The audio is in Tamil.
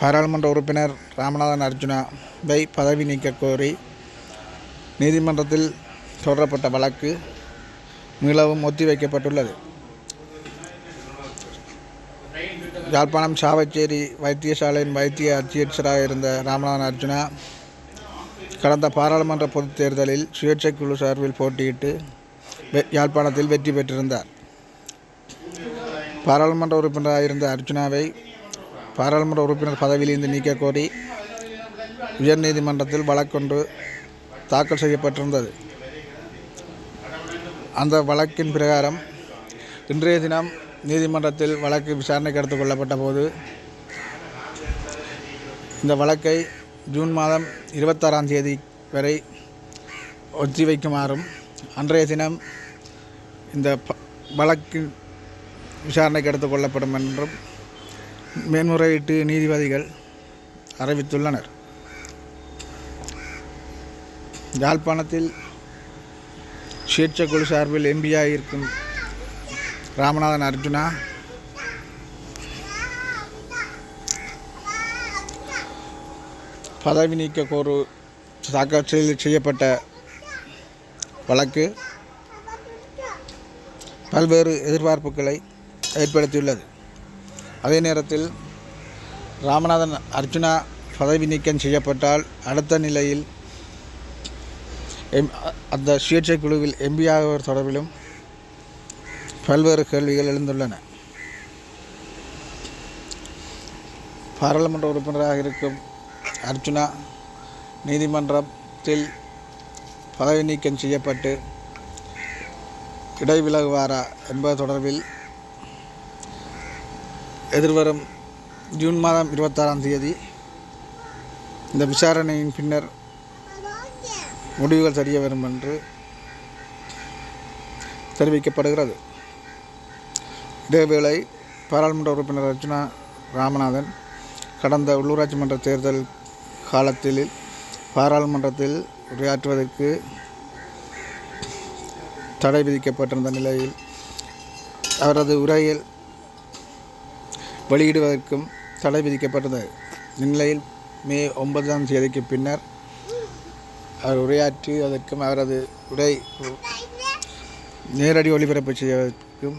பாராளுமன்ற உறுப்பினர் ராமநாதன் அர்ஜுனாவை பதவி நீக்க கோரி நீதிமன்றத்தில் தொடரப்பட்ட வழக்கு மீளவும் ஒத்திவைக்கப்பட்டுள்ளது. யாழ்ப்பாணம் சாவச்சேரி வைத்தியசாலையின் வைத்திய அத்தியட்சராக இருந்த ராமநாதன் அர்ஜுனா கடந்த பாராளுமன்ற பொதுத் தேர்தலில் சுயேட்சை குழு சார்பில் போட்டியிட்டு வெ- யாழ்ப்பாணத்தில் வெற்றி பெற்றிருந்தார். பாராளுமன்ற உறுப்பினராக இருந்த அர்ஜுனாவை பாராளுமன்ற உறுப்பினர் பதவியிலிருந்து நீக்க கோரி உயர்நீதிமன்றத்தில் வழக்கொன்று தாக்கல் செய்யப்பட்டிருந்தது. அந்த வழக்கின் பிரகாரம் இன்றைய தினம் நீதிமன்றத்தில் வழக்கு விசாரணைக்கு எடுத்துக் கொள்ளப்பட்ட போது இந்த வழக்கை ஜூன் மாதம் இருபத்தாறாம் தேதி வரை ஒத்திவைக்குமாறும் அன்றைய தினம் இந்த ப- வழக்கு விசாரணைக்கு எடுத்துக் கொள்ளப்படும் என்றும் மேன்முறையீட்டு நீதிபதிகள் அறிவித்துள்ளனர். யாழ்ப்பாணத்தில் சுயேட்சை குழு சார்பில் எம்பியாக இருக்கும் ராமநாதன் அர்ஜுனா பதவி நீக்க கோரு தாக்கல் செய்யப்பட்ட வழக்கு பல்வேறு எதிர்பார்ப்புகளை ஏற்படுத்தியுள்ளது. அதே நேரத்தில் ராமநாதன் அர்ஜுனா பதவி நீக்கம் செய்யப்பட்டால் அடுத்த நிலையில் எம் அந்த சுயேட்சை குழுவில் எம்பி ஆகுவர் தொடர்பிலும் பல்வேறு கேள்விகள் எழுந்துள்ளன. பாராளுமன்ற உறுப்பினராக இருக்கும் அர்ஜுனா நீதிமன்றத்தில் பதவி நீக்கம் செய்யப்பட்டு இடைவிலகுவாரா என்பது தொடர்பில் எதிர்வரும் ஜூன் மாதம் இருபத்தாறாம் தேதி இந்த விசாரணையின் பின்னர் முடிவுகள் தெரிய வரும் என்று தெரிவிக்கப்படுகிறது. இதேவேளை பாராளுமன்ற உறுப்பினர் அர்ஜுனா ராமநாதன் கடந்த உள்ளூராட்சி மன்ற தேர்தல் காலத்தில் பாராளுமன்றத்தில் உரையாற்றுவதற்கு தடை விதிக்கப்பட்டிருந்த நிலையில் அவரது உரையில் வெளியிடுவதற்கும் தடை விதிக்கப்பட்டது. இந்நிலையில் மே ஒன்பதாம் தேதிக்கு பின்னர் அவர் உரையாற்றி அதற்கும் அவரது உரை நேரடி ஒளிபரப்பு செய்வதற்கும்